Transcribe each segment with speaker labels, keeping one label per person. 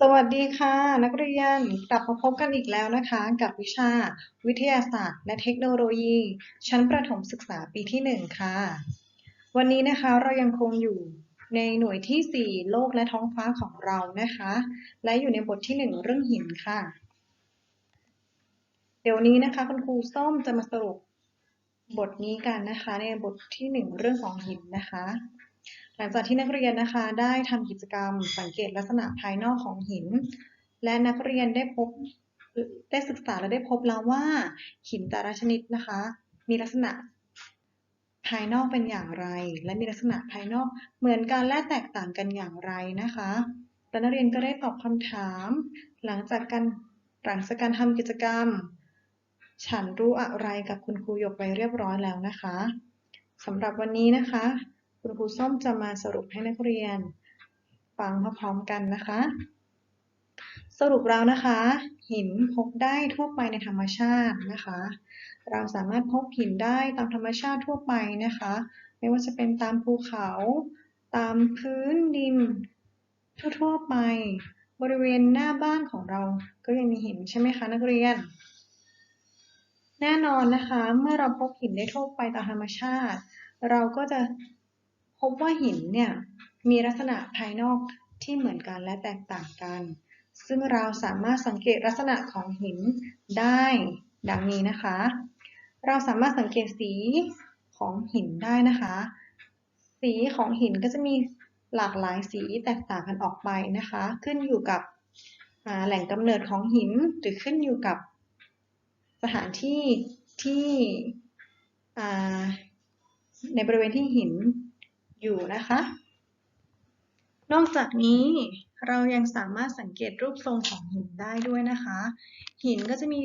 Speaker 1: สวัสดีค่ะ นักเรียนกลับมาพบกันอีกแล้วนะคะ กับวิชา วิทยาศาสตร์ และเทคโนโลยี ชั้นประถมศึกษาปีที่ 1 ค่ะ วันนี้นะคะเรายังคงอยู่ในหน่วยที่ 4 โลกและท้องฟ้าของเรานะคะ และอยู่ในบทที่ 1 เรื่องหินค่ะ เดี๋ยวนี้นะคะคุณครูส้มจะมาสรุปบทนี้กันนะคะ ในบทที่ 1 เรื่องของหินนะคะ หลังจากที่นักเรียนนะคะได้ทำกิจกรรมสังเกตลักษณะภายนอกของหิน และนักเรียนได้พบได้ศึกษาและได้พบแล้วว่า หินแต่ละชนิดนะคะ มีลักษณะภายนอกเป็นอย่างไร และมีลักษณะภายนอกเหมือนกันและแตกต่างกันอย่างไรนะคะและนักเรียนก็ได้ตอบคำถาม หลังจากการหลังจากการทำกิจกรรม ฉันรู้อะไรกับคุณครูหยกไปเรียบร้อยแล้วนะคะสำหรับวันนี้นะคะ คุณครูส้มจะมาสรุปให้นักเรียน ฟังพร้อมๆกันนะคะ สรุปแล้วนะคะ หินพบได้ทั่วไปในธรรมชาตินะคะ เราสามารถพบหินได้ตามธรรมชาติทั่วไปนะคะ ไม่ว่าจะเป็นตามภูเขา ตามพื้นดิน ทั่วๆไป บริเวณหน้าบ้านของเราก็ยังมีหินใช่ไหมคะนักเรียนแน่นอนนะคะ เมื่อเราพบหินได้ทั่วไปตามธรรมชาติ เราก็จะ พบว่าหินเนี่ยมีลักษณะภายนอกที่เหมือนกันและแตกต่างกัน ซึ่งเราสามารถสังเกตลักษณะของหินได้ดังนี้นะคะ เราสามารถสังเกตสีของหินได้นะคะ สีของหินก็จะมีหลากหลายสีแตกต่างกันออกไปนะคะ ขึ้นอยู่กับแหล่งกำเนิดของหินหรือขึ้นอยู่กับสถานที่ที่ในบริเวณที่หิน อยู่นะคะ นอกจากนี้เรายังสามารถสังเกตรูปทรงของหินได้ด้วยนะคะ หินก็จะมี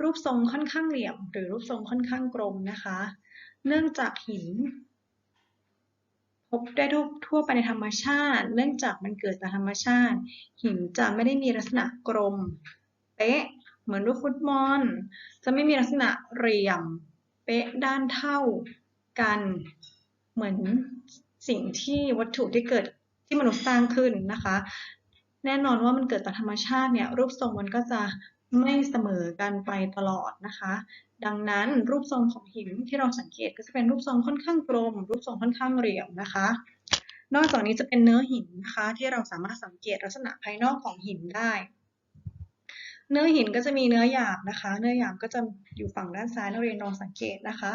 Speaker 1: รูปทรงค่อนข้างเหลี่ยม หรือรูปทรงค่อนข้างกลมนะคะ เนื่องจากหิน พบได้ทั่วไปในธรรมชาติ เนื่องจากมันเกิดจากธรรมชาติ หินจะไม่ได้มีลักษณะกลมเป๊ะเหมือนลูกฟุตบอลจะไม่มีลักษณะเหลี่ยม เป๊ะด้านเท่ากัน เหมือน สิ่งที่วัตถุที่เกิดที่มนุษย์สร้างขึ้นนะคะ แน่นอนว่ามันเกิดจากธรรมชาติเนี่ยรูปทรงมันก็จะไม่เสมอกันไปตลอดนะคะ ดังนั้นรูปทรงของหินที่เราสังเกตก็จะเป็นรูปทรงค่อนข้างกลม รูปทรงค่อนข้างเหลี่ยมนะคะ นอกจากนี้จะเป็นเนื้อหินนะคะ ที่เราสามารถสังเกตลักษณะภายนอกของหินได้ เนื้อหินก็จะมีเนื้อหยาบนะคะ เนื้อหยาบก็จะอยู่ฝั่งด้านซ้ายนักเรียนลองสังเกตนะคะ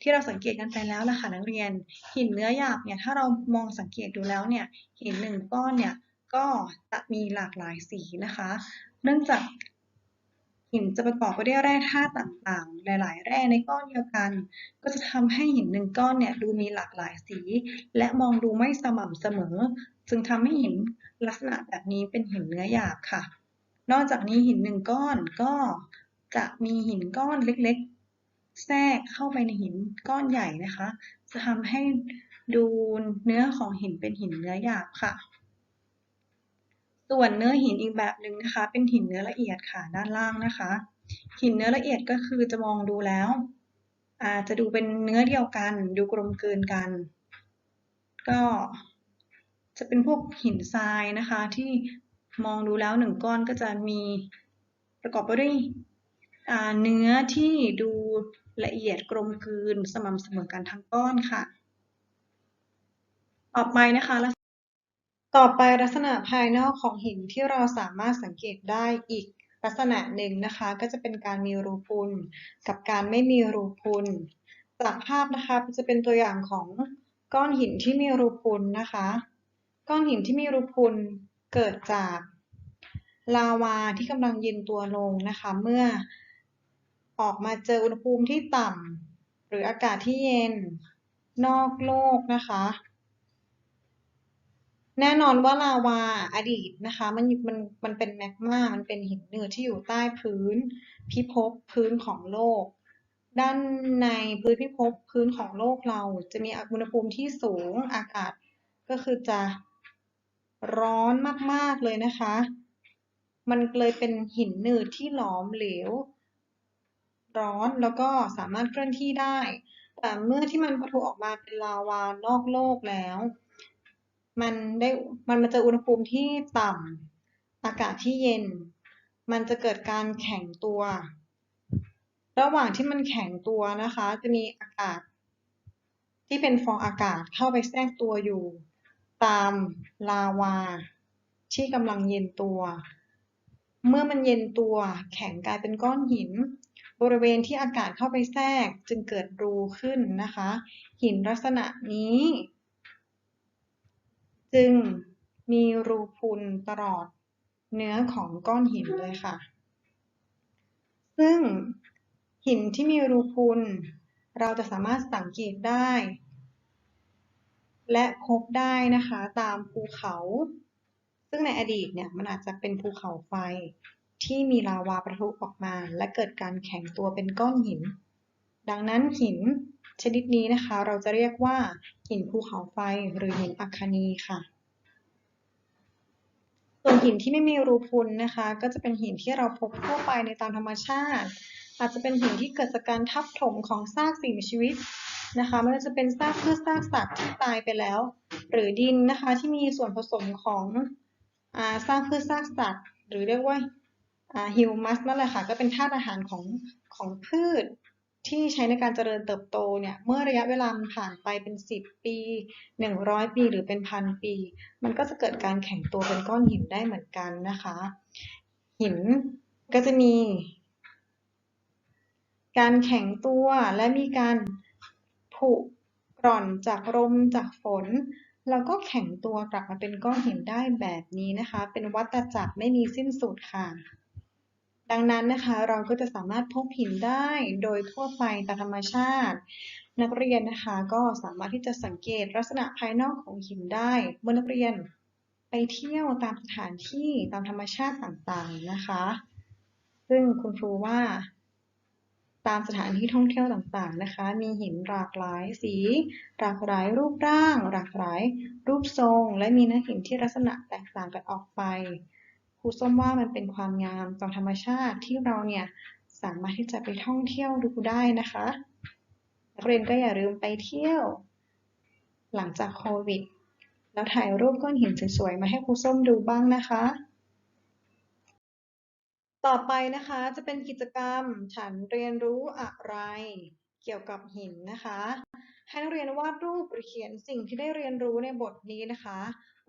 Speaker 1: ที่เราสังเกตกันไปแล้วล่ะค่ะนักเรียน หินเนื้อหยาบเนี่ยถ้าเรามองสังเกตดูแล้วเนี่ยหินหนึ่งก้อนเนี่ยก็จะมีหลากหลายสีนะคะ เนื่องจากหินจะประกอบไปด้วยแร่ธาตุต่างๆ หลาย ๆ แร่ในก้อนเดียวกัน ก็จะทำให้หินหนึ่งก้อนเนี่ยดูมีหลากหลายสี และมองดูไม่สม่ำเสมอ จึงทำให้หินลักษณะแบบนี้เป็นหินเนื้อหยาบค่ะ นอกจากนี้หินหนึ่งก้อนก็จะมีหินก้อนเล็ก แทรกเข้าไปในหินก้อนใหญ่นะคะ จะทำให้ดูเนื้อของหินเป็นหินเนื้อหยาบค่ะ ส่วนเนื้อหินอีกแบบหนึ่งนะคะ เป็นหินเนื้อละเอียดค่ะด้านล่างนะคะ หินเนื้อละเอียดก็คือจะมองดูแล้วอาจจะดูเป็นเนื้อเดียวกัน ดูกลมกลืนกัน ก็จะเป็นพวกหินทรายนะคะ ที่มองดูแล้วหนึ่งก้อนก็จะมีประกอบไปด้วยเนื้อที่ดู ละเอียดกลมกลืนสม่ำเสมอกันทั้งก้อนค่ะ ต่อไปนะคะต่อไปลักษณะภายนอกของหินที่เราสามารถสังเกตได้อีกลักษณะหนึ่งนะคะก็จะเป็นการมีรูพุนกับการไม่มีรูพุนจากภาพนะคะจะเป็นตัวอย่างของก้อนหินที่มีรูพุนนะคะ ก้อนหินที่มีรูพุนเกิดจากลาวาที่กำลังเย็นตัวลงนะคะ เมื่อ ออกมาเจออุณหภูมิที่ต่ำหรืออากาศที่เย็นนอกโลกนะคะ แน่นอนว่าลาวาอดีตนะคะ มันมันมันเป็นแมกมามันเป็นหินเนือที่อยู่ใต้พื้นพิภพพื้นของโลก ด้านในพื้นพิภพพื้นของโลกเราจะมีอุณหภูมิที่สูงอากาศก็คือจะร้อนมาก ๆ เลยนะคะ มันเลยเป็นหินหนืดที่หลอมเหลว ร้อนแล้วก็สามารถเคลื่อนที่ได้ แต่เมื่อที่มันปะทุออกมาเป็นลาวานอกโลกแล้ว มันได้มันมาเจออุณหภูมิที่ต่ำอากาศที่เย็น มันจะเกิดการแข็งตัว ระหว่างที่มันแข็งตัวนะคะ จะมีอากาศ ที่เป็นฟองอากาศเข้าไปแทรกตัวอยู่ ตามลาวา ที่กำลังเย็นตัวเมื่อมันเย็นตัวแข็งกลายเป็นก้อนหิน บริเวณที่อากาศเข้าไปแทรกจึงเกิดรูขึ้นนะคะ หินลักษณะนี้ จึงมีรูพุนตลอดเนื้อของก้อนหินเลยค่ะ ซึ่งหินที่มีรูพุนเราจะสามารถสังเกตได้ และพบได้นะคะตามภูเขา ซึ่งในอดีตเนี่ยมันอาจจะเป็นภูเขาไฟ ที่มีลาวาประทุออกมา และเกิดการแข็งตัวเป็นก้อนหิน ดังนั้นหินชนิดนี้นะคะ เราจะเรียกว่าหินภูเขาไฟหรือหินอัคคนีค่ะส่วนหินที่ไม่มีรูพุนนะคะ ก็จะเป็นหินที่เราพบทั่วไปในตามธรรมชาติ อาจจะเป็นหินที่เกิดจากการทับถมของซากสิ่งมีชีวิตนะคะไม่ว่าจะเป็นซากพืชซากสัตว์ที่ตายไปแล้ว หรือดินนะคะที่มีส่วนผสมของซากพืชซากสัตว์ หรือเรียกว่า ฮิวมัสนั่นแหละค่ะก็เป็นธาตุอาหารของของพืชที่ใช้ในการเจริญเติบโตเนี่ยเมื่อระยะเวลาผ่านไปเป็น 10 ปี 100 ปีหรือเป็นพันปี มันก็จะเกิดการแข็งตัวเป็นก้อนหินได้เหมือนกันนะคะ หินก็จะมี การแข็งตัวและมีการผุกร่อนจากลมจากฝน แล้วก็แข็งตัวกลับมาเป็นก้อนหินได้แบบนี้นะคะ เป็นวัฏจักรไม่มีสิ้นสุดค่ะ ดังนั้นนะคะเราก็จะสามารถพบหินได้โดยทั่วไปตามธรรมชาติ นักเรียนนะคะก็สามารถที่จะสังเกตลักษณะภายนอกของหินได้ เมื่อนักเรียนไปเที่ยวตามสถานที่ตามธรรมชาติต่างๆนะคะ ซึ่งคุณครูว่าตามสถานที่ท่องเที่ยวต่างๆนะคะ มีหินหลากหลายสี หลากหลายรูปร่าง หลากหลายรูปทรง และมีเนื้อหินที่ลักษณะแตกต่างกันออกไป ครูส้มว่ามันเป็นความงามตามธรรมชาติที่เราเนี่ยสามารถที่จะไปท่องเที่ยวดูได้นะคะนักเรียนก็อย่าลืมไปเที่ยว หลังจากโควิด แล้วถ่ายรูปก้อนหินสวยๆมาให้ครูส้มดูบ้างนะคะ ต่อไปนะคะจะเป็นกิจกรรมฉันเรียนรู้อะไร เกี่ยวกับหินนะคะ ให้นักเรียนวาดรูปหรือเขียนสิ่งที่ได้เรียนรู้ในบทนี้นะคะ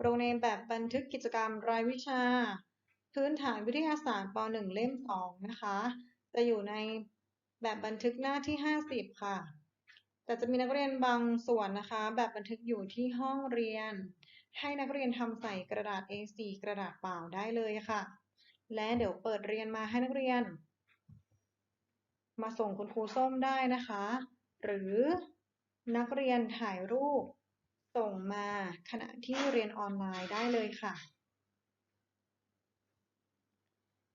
Speaker 1: โรงเรียนแบบบันทึกกิจกรรมรายวิชา พื้นฐานวิทยาศาสตร์ป .1 เล่ม 2 นะคะ จะอยู่ในแบบบันทึกหน้าที่ 50 ค่ะ แต่จะมีนักเรียนบางส่วนนะคะ แบบบันทึกอยู่ที่ห้องเรียน ให้นักเรียนทำใส่กระดาษ A4 กระดาษเปล่าได้เลยค่ะ และเดี๋ยวเปิดเรียนมาให้นักเรียน มาส่งคุณครูส้มได้นะคะ หรือนักเรียนถ่ายรูปส่งมาขณะที่เรียนออนไลน์ได้เลยค่ะ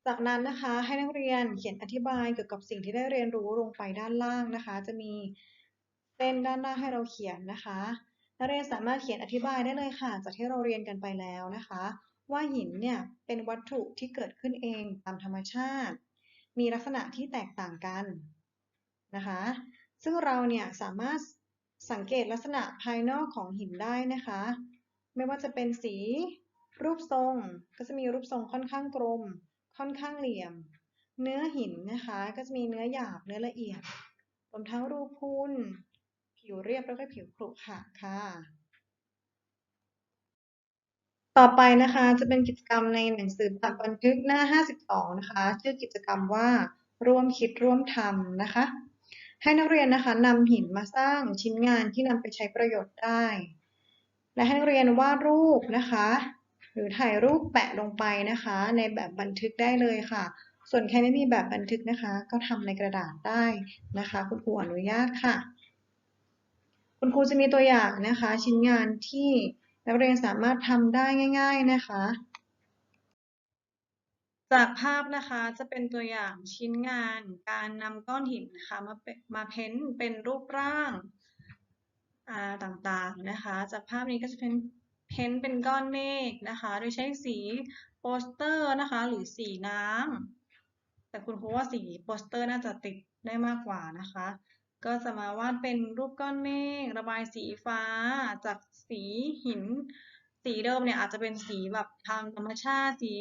Speaker 1: จากนั้นนะคะให้นักเรียนเขียนอธิบายเกี่ยวกับสิ่งที่ได้เรียนรู้ลงไปด้านล่างนะคะ จะมีเส้นด้านหน้าให้เราเขียนนะคะ นักเรียนสามารถเขียนอธิบายได้เลยค่ะ จากที่เราเรียนกันไปแล้วนะคะ ว่าหินเนี่ยเป็นวัตถุที่เกิดขึ้นเองตามธรรมชาติ มีลักษณะที่แตกต่างกันนะคะ ซึ่งเราเนี่ยสามารถสังเกตลักษณะภายนอกของหินได้นะคะ ไม่ว่าจะเป็นสีรูปทรง ก็จะมีรูปทรงค่อนข้างกลม ค่อนข้างเหลี่ยม เนื้อหินนะคะก็จะมีเนื้อหยาบเนื้อละเอียด รวมทั้งรูปพุนผิวเรียบแล้วก็ผิวขรุขระค่ะ ต่อไปนะคะจะเป็นกิจกรรมในหนังสือแบบบันทึกหน้า 52 นะคะ ชื่อกิจกรรมว่าร่วมคิดร่วมทำนะคะ ให้นักเรียนนะคะนำหินมาสร้างชิ้นงานที่นำไปใช้ประโยชน์ได้ และให้นักเรียนวาดรูปนะคะ หรือถ่ายรูปแปะลงไปนะคะ ในแบบบันทึกได้เลยค่ะ ส่วนใครไม่มีแบบบันทึกนะคะ ก็ทำในกระดาษได้นะคะ คุณครูอนุญาตค่ะ คุณครูจะมีตัวอย่างนะคะ ชิ้นงานที่นักเรียนสามารถทำได้ง่าย ๆนะคะ จากภาพนะคะจะเป็นตัวอย่างชิ้นงานการนำก้อนหินนะคะมามาเพ้นเป็นรูปร่างต่างๆนะคะ จากภาพนี้ก็จะเป็น เพ้นเป็นก้อนเมฆนะคะ โดยใช้สีโปสเตอร์นะคะ หรือสีน้ำแต่คุณครูว่าสีโปสเตอร์น่าจะติดได้มากกว่านะคะ ก็จะมาวาดเป็นรูปก้อนเมฆระบายสีฟ้าจากสีหิน สีเดิมเนี่ยอาจจะเป็นสีแบบทางธรรมชาติสี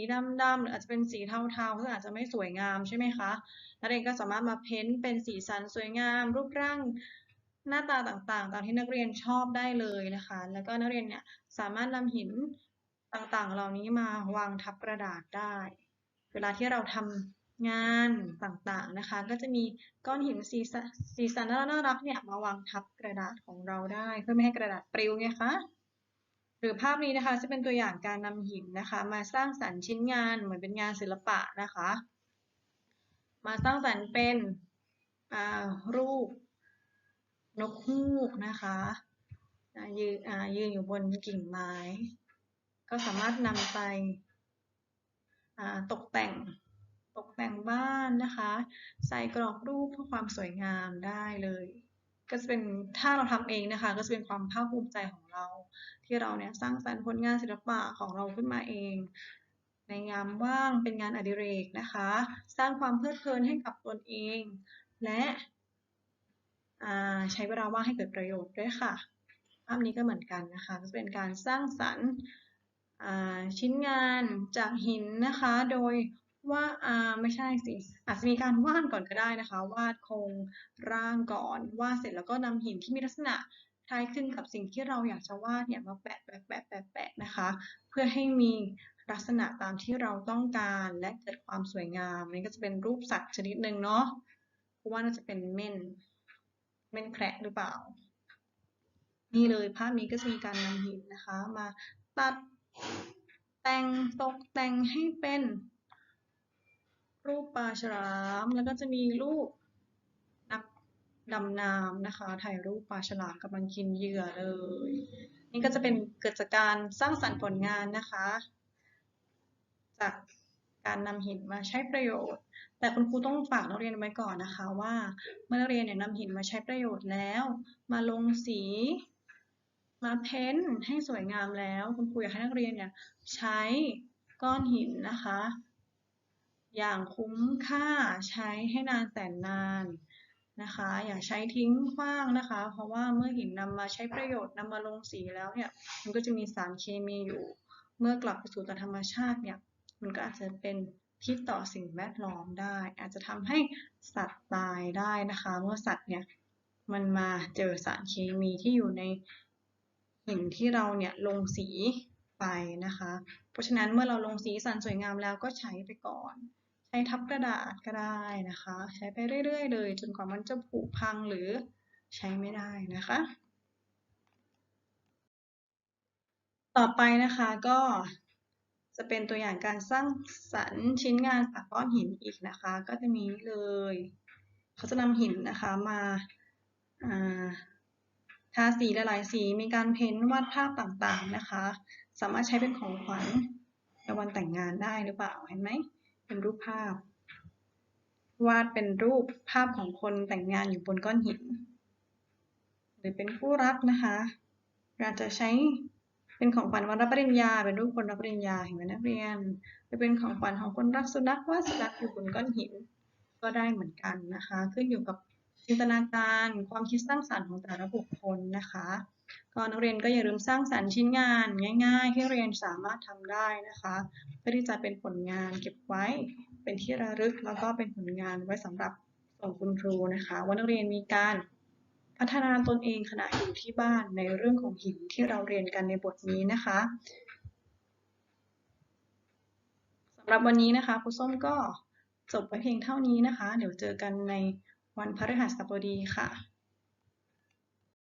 Speaker 1: ดำๆหรืออาจจะเป็นสีเทาๆซึ่งอาจจะไม่สวยงามใช่ไหมคะนักเรียนก็สามารถมาเพ้นเป็นสีสันสวยงาม รูปร่าง หน้าตาต่างๆ ตามที่นักเรียนชอบได้เลยนะคะ แล้วก็นักเรียนเนี่ยสามารถนำหินต่างๆ เหล่านี้มาวางทับกระดาษได้ เวลาที่เราทำงานต่างๆนะคะ ก็จะมีก้อนหินสีสันสีสันน่ารักเนี่ยมาวางทับกระดาษของเราได้ เพื่อไม่ให้กระดาษปลิวไงคะหรือภาพนี้นะคะจะเป็นตัวอย่างการนำหินนะคะ มาสร้างสรรค์ชิ้นงานเหมือนเป็นงานศิลปะนะคะ มาสร้างสรรค์เป็นรูป นกฮูกนะคะยืนยืนอยู่บนกิ่งไม้ ก็สามารถนำไปตกแต่งตกแต่งบ้านนะคะ ใส่กรอบรูปเพื่อความสวยงามได้เลย ก็จะเป็นถ้าเราทำเองนะคะ ก็จะเป็นความภาคภูมิใจของเรา ที่เราเนี่ยสร้างสรรค์ผลงานศิลปะของเราขึ้นมาเอง ในยามว่างเป็นงานอดิเรกนะคะ สร้างความเพลิดเพลินให้กับตนเอง และ ใช้เวลาว่างให้เกิดประโยชน์ด้วยค่ะ ภาพนี้ก็เหมือนกันนะคะจะเป็นการสร้างสรรค์ชิ้นงานจากหินนะคะ โดยว่าไม่ใช่สิอาจจะมีการวาดก่อนก็ได้นะคะ วาดโครงร่างก่อนวาดเสร็จแล้วก็นำหินที่มีลักษณะคล้ายคลึงกับสิ่งที่เราอยากจะวาดเนี่ยมาแปะแปะแปะแปะแปะนะคะ เพื่อให้มีลักษณะตามที่เราต้องการและเกิดความสวยงามนี่ก็จะเป็นรูปสัตว์ชนิดหนึ่งเนาะเพราะว่าน่าจะเป็นเม่น เม่นแคระหรือเปล่า นี่เลยภาพนี้ก็จะมีการนำหินนะคะ มาตัดแต่งตกแต่งให้เป็น รูปปลาฉลาม แล้วก็จะมีรูปนักดำน้ำนะคะ ถ่ายรูปปลาฉลามกำลังกินเหยื่อเลย นี่ก็จะเป็นเกิดจากการสร้างสรรค์ผลงานนะคะ จาก การนำหินมาใช้ประโยชน์ แต่คุณครูต้องฝากนักเรียนไว้ก่อนนะคะว่า เมื่อนักเรียนเนี่ยนำหินมาใช้ประโยชน์แล้ว มาลงสี มาเพ้นให้สวยงามแล้ว คุณครูอยากให้นักเรียนเนี่ยใช้ก้อนหินนะคะ อย่างคุ้มค่าใช้ให้นานแสนนานนะคะ อย่าใช้ทิ้งขว้างนะคะ เพราะว่าเมื่อหินนำมาใช้ประโยชน์นำมาลงสีแล้วเนี่ยมันก็จะมีสารเคมีอยู่ เมื่อกลับไปสู่ธรรมชาติเนี่ย มันก็อาจจะเป็นพิษต่อสิ่งแวดล้อมได้ อาจจะทำให้สัตว์ตายได้นะคะ เมื่อสัตว์เนี่ยมันมาเจอสารเคมีที่อยู่ในหินที่เราเนี่ยลงสีไปนะคะ เพราะฉะนั้นเมื่อเราลงสีสันสวยงามแล้วก็ใช้ไปก่อน ใช้ทับกระดาษก็ได้นะคะ ใช้ไปเรื่อย ๆ เลย จนกว่ามันจะผุพังหรือใช้ไม่ได้นะคะ ต่อไปนะคะก็ จะเป็นตัวอย่างการสร้างสรรค์ชิ้นงานจากก้อนหินอีกนะคะ ก็จะมีเลย เขาจะนำหินนะคะมาทาสีหลายๆสีมีการเพ้นวาดภาพต่างๆนะคะ สามารถใช้เป็นของขวัญในวันแต่งงานได้หรือเปล่าเห็นไหมเป็นรูปภาพ วาดเป็นรูปภาพของคนแต่งงานอยู่บนก้อนหิน หรือเป็นคู่รักนะคะอาจจะใช้ เป็นของขวัญวันรับปริญญา เป็นรูปคนรับปริญญาเห็นไหมนักเรียนจะเป็นของขวัญของคนรักสุนัขวาสุนัขอยู่บนก้อนหิน ก็ได้เหมือนกันนะคะ ขึ้นอยู่กับจินตนาการความคิดสร้างสรรค์ของแต่ละบุคคลนะคะก็นักเรียนก็อย่าลืมสร้างสรรค์ชิ้นงานง่ายๆ ที่เรียนสามารถทำได้นะคะเพื่อที่จะเป็นผลงานเก็บไว้เป็นที่ระลึกแล้วก็เป็นผลงานไว้สำหรับส่งคุณครูนะคะว่านักเรียนมีการ พัฒนาตนเองขณะอยู่ที่บ้านในเรื่องของหินที่เราเรียนกันในบทนี้นะคะสำหรับวันนี้นะคะครูส้มก็จบไปเพียงเท่านี้นะคะ เดี๋ยวเจอกันในวันพฤหัสบดีค่ะ